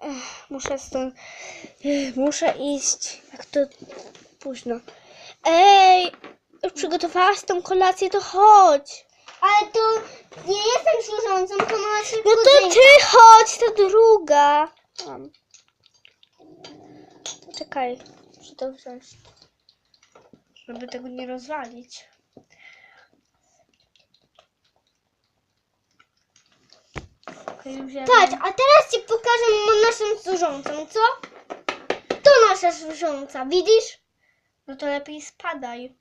Ech, Muszę stąd. Ech, Muszę iść. Jak to późno. Ej! Już przygotowałaś tą kolację, to chodź. Ale to nie jestem służącą, to nasza No to ty chodź, ta druga. Mam. Czekaj, muszę to wziąć. Żeby tego nie rozwalić. Patrz, a teraz ci pokażę naszą służącą, co? To nasza służąca, widzisz? No to lepiej spadaj,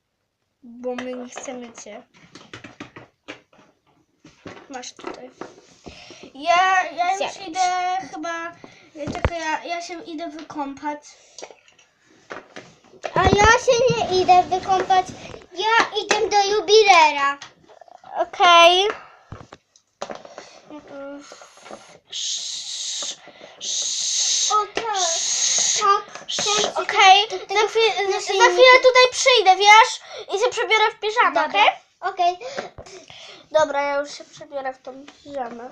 bo my nie chcemy cię. Masz tutaj. Ja, ja już idę chyba, tylko ja, ja się idę wykąpać. A ja się nie idę wykąpać. Ja idę do jubilera. Okej. O tak. Tak. Okej, tego- za, chwilę, za chwilę tutaj przyjdę, wiesz? I się przebiorę w piżamę, Dobra. okej? Okej. Dobra, ja już się przebiorę w tą piżamę.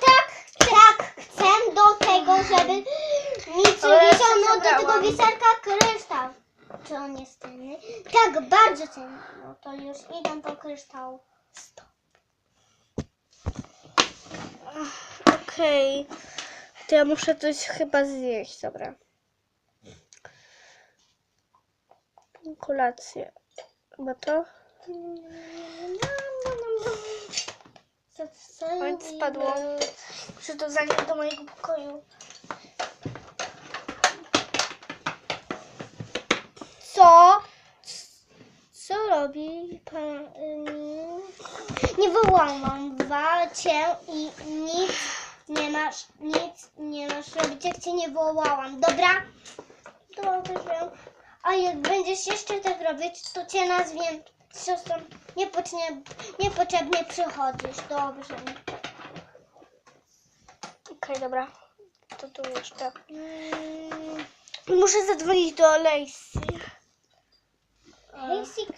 Tak, tak. Chcę do tego, żeby się wisiano do tego przebrałam. kryształ. Czy on jest cenny? Tak, bardzo cenny. No to już idę do kryształu. Stop. Okej. To ja muszę coś chyba zjeść, dobra. Kolację. Chyba to? Oj, spadło. Muszę to zanieść do mojego pokoju. Co? Co robi pan? Nie wołałam wa- cię i nic nie masz, nic nie masz robić, jak cię nie wołałam, dobra? Dobrze. A jak będziesz jeszcze tak robić, to cię nazwiem siostrą. Niepotrzebnie, niepotrzebnie przychodzisz, dobrze. Okej, dobra. To tu jeszcze. Mm, Muszę zadzwonić do Lacey. Hejsik,